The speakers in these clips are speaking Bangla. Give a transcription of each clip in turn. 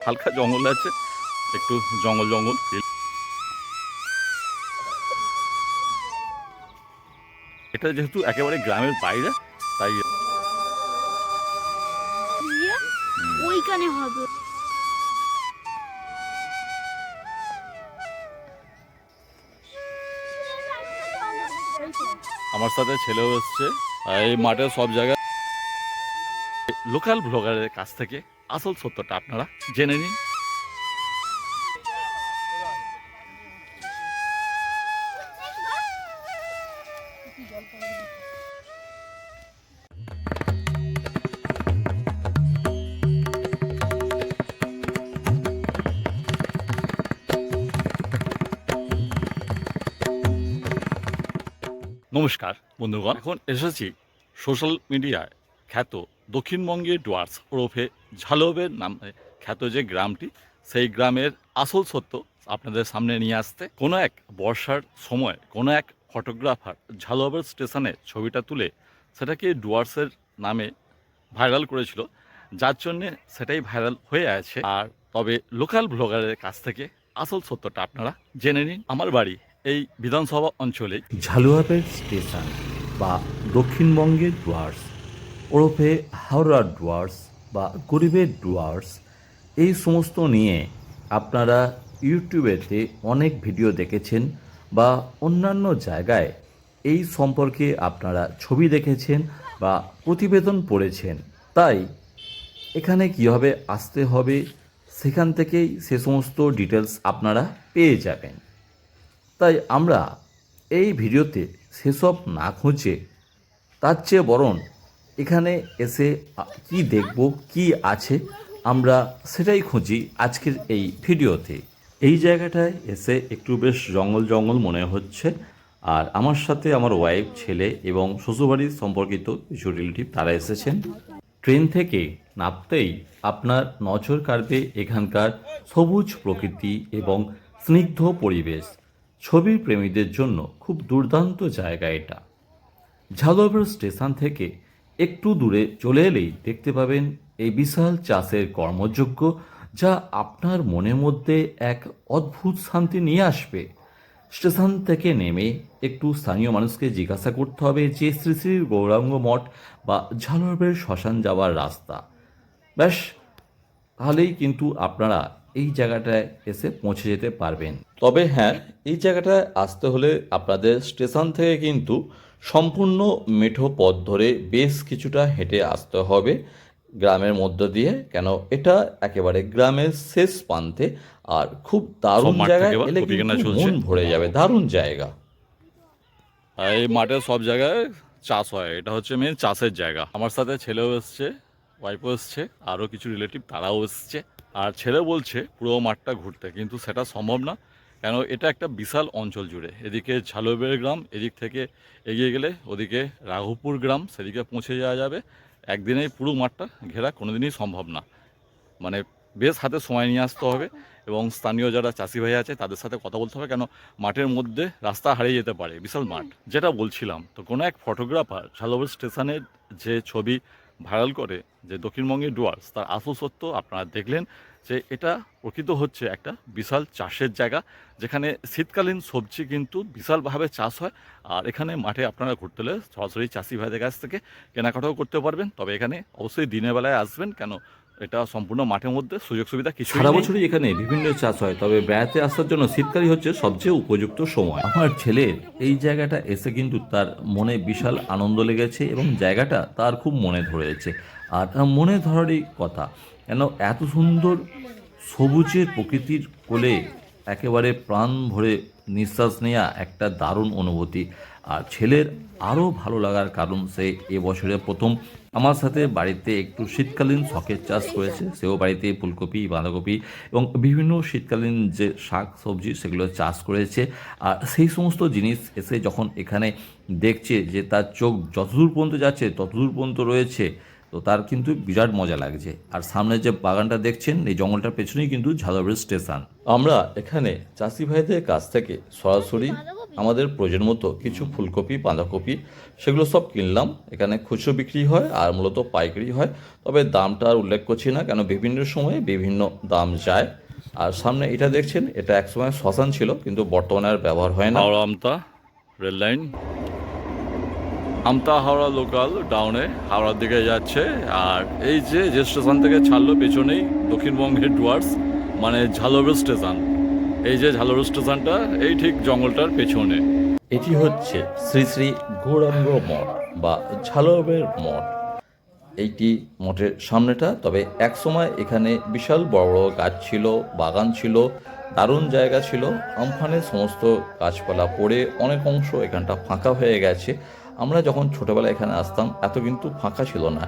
হালকা জঙ্গল আছে একটু জঙ্গল জঙ্গল feel। এটা যেহেতু একেবারে গ্রামের বাইরে তাই ওইখানে হবে আমার সাথে ছেলেও এসছে আর এই মাঠে সব জায়গায় লোকাল ব্লগারের কাছ থেকে আসল সত্যটা আপনারা জেনে নিন। নমস্কার, বন্ধুগণ। এখন এসেছি সোশ্যাল মিডিয়ায় খ্যাত দক্ষিণবঙ্গে ডুয়ার্স ওরফে ঝালবের নামে খ্যাত যে গ্রামটি, সেই গ্রামের আসল সত্য আপনাদের সামনে নিয়ে আসতে কোনো এক বর্ষার সময় কোনো এক ফটোগ্রাফার ঝালবের স্টেশনে ছবিটা তুলে সেটাকে ডুয়ার্সের নামে ভাইরাল করেছিল। যার জন্যে সেটাই ভাইরাল হয়ে আছে। আর তবে লোকাল ব্লগারের কাছ থেকে আসল সত্যটা আপনারা জেনে নিন। আমার বাড়ি এই বিধানসভা অঞ্চলে। ঝালুয়াবের স্টেশন বা দক্ষিণবঙ্গের ডুয়ার্স, ওরফে হাওড়ার ডুয়ার্স বা গরিবের ডুয়ার্স এই সমস্ত নিয়ে আপনারা ইউটিউবেতে অনেক ভিডিও দেখেছেন বা অন্যান্য জায়গায় এই সম্পর্কে আপনারা ছবি দেখেছেন বা প্রতিবেদন পড়েছেন। তাই এখানে কীভাবে আসতে হবে সেখান থেকেই সে সমস্ত ডিটেলস আপনারা পেয়ে যাবেন। তাই আমরা এই ভিডিওতে সেসব না খুঁজে তার চেয়ে বরং এখানে এসে কি দেখব, কি আছে, আমরা সেটাই খুঁজি আজকের এই ভিডিওতে। এই জায়গাটায় এসে একটু বেশ জঙ্গল জঙ্গল মনে হচ্ছে, আর আমার সাথে আমার ওয়াইফ ছেলে এবং শ্বশুরবাড়ির সম্পর্কিত কিছু রিলেটিভ তারা এসেছেন। ট্রেন থেকে নামতেই আপনার নজর কাড়বে এখানকার সবুজ প্রকৃতি এবং স্নিগ্ধ পরিবেশ। ছবি প্রেমীদের জন্য খুব দুর্দান্ত জায়গা এটা। ঝালবের স্টেশন থেকে একটু দূরে চলে এলেই দেখতে পাবেন এই বিশাল চাষের কর্মযোগ্য যা আপনার মনের মধ্যে এক অদ্ভুত শান্তি নিয়ে আসবে। স্টেশন থেকে নেমে একটু স্থানীয় মানুষকে জিজ্ঞাসা করতে হবে যে শ্রী শ্রী গৌরাঙ্গ মঠ বা ঝালবের শ্মশান যাওয়ার রাস্তা। ব্যাস, তাহলেই কিন্তু আপনারা এই জায়গাটায় এসে পৌঁছে যেতে পারবেন। তবে হ্যাঁ এই জায়গাটায় আসতে হলে আপনাদের স্টেশন থেকে কিন্তু সম্পূর্ণ মেঠো পথ ধরে বেশ কিছুটা হেঁটে আসতে হবে গ্রামের মধ্য দিয়ে কেন এটা একেবারে গ্রামের শেষ প্রান্তে আর খুব দারুণ জায়গায় থেকে এলে কিন্তু মন ভরে যাবে দারুণ জায়গা। আর এই মাঠে সব জায়গায় চাষ হয় এটা হচ্ছে মেন চাষের জায়গা। আমার সাথে ছেলেও এসছে ওয়াইফও এসছে, আরও কিছু রিলেটিভ তারাও এসছে। আর ছেলে বলছে, পুরো মাঠটা ঘুরতে। কিন্তু সেটা সম্ভব না, কেন এটা একটা বিশাল অঞ্চল জুড়ে। এদিকে ঝালবের গ্রাম, এদিক থেকে এগিয়ে গেলে ওদিকে রাঘবপুর গ্রাম, সেদিকে পৌঁছে যাওয়া যাবে। একদিনেই পুরো মাঠটা ঘেরা, কোনোদিনই সম্ভব না। মানে বেশ হাতে সময় নিয়ে আসতে হবে এবং স্থানীয় যারা চাষি ভাই আছে, তাদের সাথে কথা বলতে হবে, কেন মাঠের মধ্যে রাস্তা হারিয়ে যেতে পারে, বিশাল মাঠ। যেটা বলছিলাম, তো কোনো এক ফটোগ্রাফার ঝালবর স্টেশনের যে ছবি ভাইরাল করে যে দক্ষিণবঙ্গের ডুয়ার্স, তার আসল সত্য আপনারা দেখলেন যে এটা প্রকৃত হচ্ছে একটা বিশাল চাষের জায়গা, যেখানে শীতকালীন সবজি কিন্তু বিশালভাবে চাষ হয়। আর এখানে মাঠে আপনারা ঘুরতে হলে সরাসরি চাষি ভাইদের কাছ থেকে কেনাকাটাও করতে পারবেন। তবে এখানে অবশ্যই দিনের বেলায় আসবেন, কেন এটা সম্পূর্ণ মাঠের মধ্যে সুযোগ সুবিধা কিছু সারা বছরই এখানে বিভিন্ন চাষ হয় তবে বেড়াতে আসার জন্য শীতকালই হচ্ছে সবচেয়ে উপযুক্ত সময়। আমার ছেলের এই জায়গাটা এসে কিন্তু তার মনে বিশাল আনন্দ লেগেছে এবং জায়গাটা তার খুব মনে ধরেছে। আর মনে ধরারই কথা কেন এত সুন্দর সবুজের প্রকৃতির কোলে একেবারে প্রাণ ভরে নিঃশ্বাস নেওয়া একটা দারুণ অনুভূতি। আর ছেলের আরও ভালো লাগার কারণ সে এবছরে প্রথম। আমার সাথে বাড়িতে একটু শীতকালীন শখের চাষ করেছে, সেও বাড়িতে ফুলকপি, বাঁধাকপি এবং বিভিন্ন শীতকালীন যে শাক সবজি সেগুলো চাষ করেছে। আর সেই সমস্ত জিনিস এসে যখন এখানে দেখছে যে তার চোখ যতদূর পর্যন্ত যাচ্ছে, ততদূর পর্যন্ত রয়েছে তো তার কিন্তু বিরাট মজা লাগছে। আর সামনে যে বাগানটা দেখছেন, এই জঙ্গলটার পেছনেই কিন্তু ঝালবের স্টেশন। আমরা এখানে চাষি ভাইদের কাছ থেকে সরাসরি আমাদের প্রয়োজন মতো কিছু ফুলকপি, বাঁধাকপি, সেগুলো সব কিনলাম। এখানে খুচরো বিক্রি হয় আর মূলত পাইকারি হয়। তবে দামটা আর উল্লেখ করছি না, কেন বিভিন্ন সময়ে বিভিন্ন দাম যায়। আর সামনে এটা দেখছেন, এটা একসময় শ্মশান ছিল, কিন্তু বর্তমানে আর ব্যবহার হয় না। Amta rail line Amta Howrah local ডাউনে হাওড়ার দিকে যাচ্ছে, আর এই যে যে স্টেশন থেকে ছাড়লো পেছনেই দক্ষিণবঙ্গের ডুয়ার্স মানে ঝালবের স্টেশন এই যে ঝালবের স্টেশনটা এই ঠিক জঙ্গলটার পেছনে। এটি হচ্ছে শ্রী শ্রী গৌরাঙ্গ মঠ বা ঝালবের মঠ। এইটি মঠের সামনেটা, তবে একসময় এখানে বিশাল বড় বড় গাছ ছিল, বাগান ছিল, দারুণ জায়গা ছিল। আমফানের সমস্ত গাছপালা পড়ে অনেক অংশ এখানটা ফাঁকা হয়ে গেছে। আমরা যখন ছোটবেলায় এখানে আসতাম, এত কিন্তু ফাঁকা ছিল না।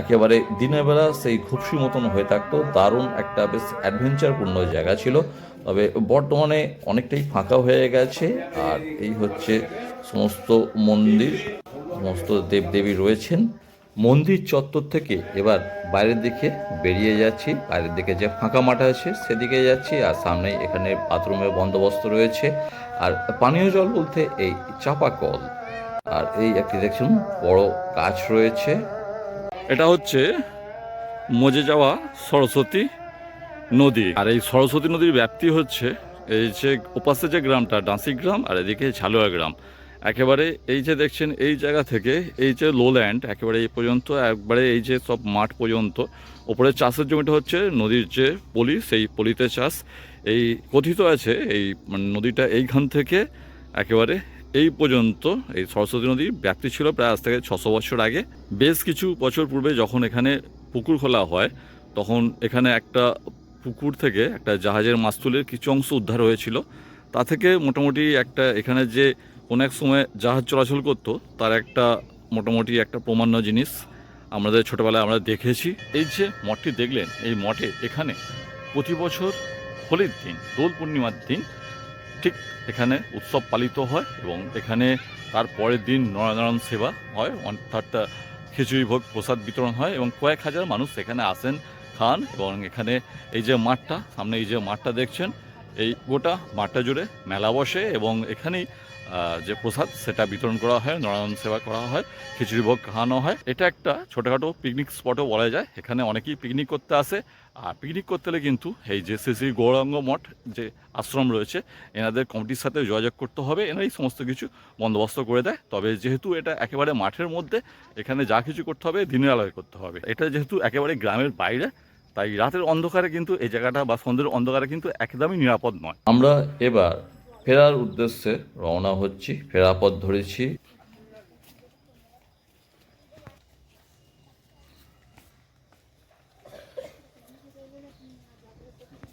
একেবারে দিনের বেলা সেই ঘুপসি মতন হয়ে থাকতো, দারুণ একটা বেশ অ্যাডভেঞ্চারপূর্ণ জায়গা ছিল। তবে বর্তমানে অনেকটাই ফাঁকা হয়ে গেছে, আর এই হচ্ছে সমস্ত মন্দির, সমস্ত দেবদেবী রয়েছেন। মন্দির চত্বর থেকে এবার বাইরের দিকে বেরিয়ে যাচ্ছি। বাইরের দিকে যে ফাঁকা মাঠ আছে, সেদিকে যাচ্ছি, আর সামনেই এখানে বাথরুমের বন্দোবস্ত রয়েছে। আর পানীয় জল বলতে এই চাপা কল আর এই একটি দেখছেন বড় গাছ রয়েছে। এটা হচ্ছে মজে যাওয়া সরস্বতী নদী। আর এই সরস্বতী নদীর ব্যাপ্তি হচ্ছে এই যে ওপাশে যে গ্রামটা, ডাঁসি গ্রাম, আর এদিকে ঝালুয়া গ্রাম। একেবারে এই যে দেখছেন, এই জায়গা থেকে এই যে লোল্যান্ড একেবারে এই পর্যন্ত, একবারে এই যে সব মাঠ পর্যন্ত, ওপরে চাষের জমিটা হচ্ছে নদীর যে পলি, সেই পলিতে চাষ। এই কথিত আছে, এই মানে নদীটা এইখান থেকে একেবারে এই পর্যন্ত এই সরস্বতী নদীর ব্যাপ্তি ছিল প্রায় আজ থেকে ছশো বছর আগে। বেশ কিছু বছর পূর্বে যখন এখানে পুকুর খোলা হয়, তখন এখানে একটা পুকুর থেকে একটা জাহাজের মাছ মাস্তুলের কিছু অংশ উদ্ধার হয়েছিল। তা থেকে মোটামুটি একটা এখানে যে কোনো এক সময় জাহাজ চলাচল করতো, তার একটা মোটামুটি একটা প্রমাণ্য জিনিস আমাদের ছোটোবেলায় আমরা দেখেছি। এই যে মঠটি দেখলেন, এই মঠে এখানে প্রতি বছর হোলির দিন, দোল পূর্ণিমার দিন ঠিক এখানে উৎসব পালিত হয় এবং এখানে তার পরের দিন নরনারায়ণ সেবা হয়, অর্থাৎ খিচুড়ি ভোগ, প্রসাদ বিতরণ হয় এবং কয়েক হাজার মানুষ এখানে আসেন, খান এবং এখানে এই যে মাঠটা, সামনে এই যে মাঠটা দেখছেন, এই গোটা মাঠটা জুড়ে মেলা বসে এবং এখানেই যে প্রসাদ, সেটা বিতরণ করা হয় নারায়ণ সেবা করা হয়, খিচুড়ি ভোগ খাওয়ানো হয়। এটা একটা ছোটোখাটো পিকনিক স্পটও বলা যায়। এখানে অনেকেই পিকনিক করতে আসে। আর পিকনিক করতে হলে কিন্তু এই যে শ্রী শ্রী গৌরাঙ্গ মঠ যে আশ্রম রয়েছে, এনাদের কমিটির সাথে যোগাযোগ করতে হবে। এনারাই সমস্ত কিছু বন্দোবস্ত করে দেয়। তবে যেহেতু এটা একেবারে মাঠের মধ্যে, এখানে যা কিছু করতে হবে, দিনের আলোয় করতে হবে। এটা যেহেতু একেবারে গ্রামের বাইরে, তাই রাতের অন্ধকারে কিন্তু এই জায়গাটা বা সন্ধ্যের অন্ধকারে কিন্তু একদমই নিরাপদ নয়। আমরা এবার ফেরার উদ্দেশ্যে রওনা হচ্ছি, ফেরা পথ ধরেছি।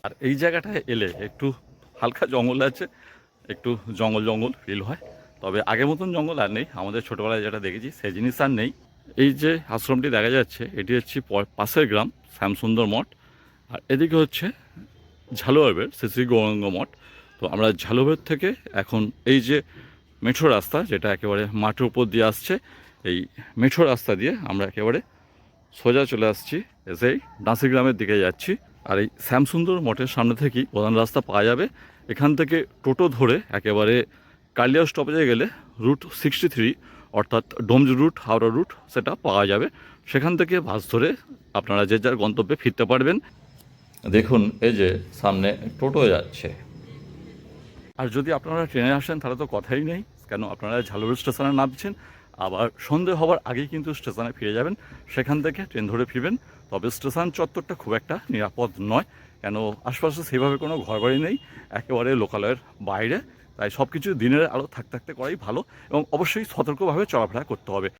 আর এই জায়গাটায় এলে একটু হালকা জঙ্গল আছে, একটু জঙ্গল জঙ্গল ফিল হয়। তবে আগের মতন জঙ্গল আর নেই, আমাদের ছোটোবেলায় যেটা দেখেছি সেই জিনিস আর নেই। এই যে আশ্রমটি দেখা যাচ্ছে, এটি হচ্ছে পাশের গ্রাম, শ্যামসুন্দর মঠ। আর এদিকে হচ্ছে ঝালুয়াবের শ্রী শ্রী গৌরাঙ্গ মঠ। তো আমরা ঝালুয়াবের থেকে এখন এই যে মেঠো রাস্তা, যেটা একেবারে মাঠের উপর দিয়ে আসছে, এই মেঠো রাস্তা দিয়ে আমরা একেবারে সোজা চলে আসছি এসেই গ্রামের দিকে যাচ্ছি। আর এই শ্যামসুন্দর মঠের সামনে থেকেই প্রধান রাস্তা পাওয়া যাবে। এখান থেকে টোটো ধরে একেবারে কালিয়া স্টপেজে গেলে রুট সিক্সটি থ্রি অর্থাৎ ডোমজ রুট হাওড়া রুট সেটা পাওয়া যাবে। সেখান থেকে বাস ধরে আপনারা যে যার গন্তব্যে ফিরতে পারবেন। দেখুন, এই যে সামনে টোটো যাচ্ছে। আর যদি আপনারা ট্রেনে আসেন, তাহলে তো কথাই নেই। কেন? আপনারা ঝালুর স্টেশনে নামছেন, আবার সন্ধে হওয়ার আগেই কিন্তু স্টেশনে ফিরে যাবেন। সেখান থেকে ট্রেন ধরে ফিরবেন। তবে স্টেশন চত্বরটা খুব একটা নিরাপদ নয়। কেন? আশপাশে সেভাবে কোনো ঘরবাড়ি নেই, একেবারে লোকালয়ের বাইরে। তাই সব কিছু দিনের আলো থাকতে থাকতে করাই ভালো এবং অবশ্যই সতর্কভাবে চলাফেরা করতে হবে।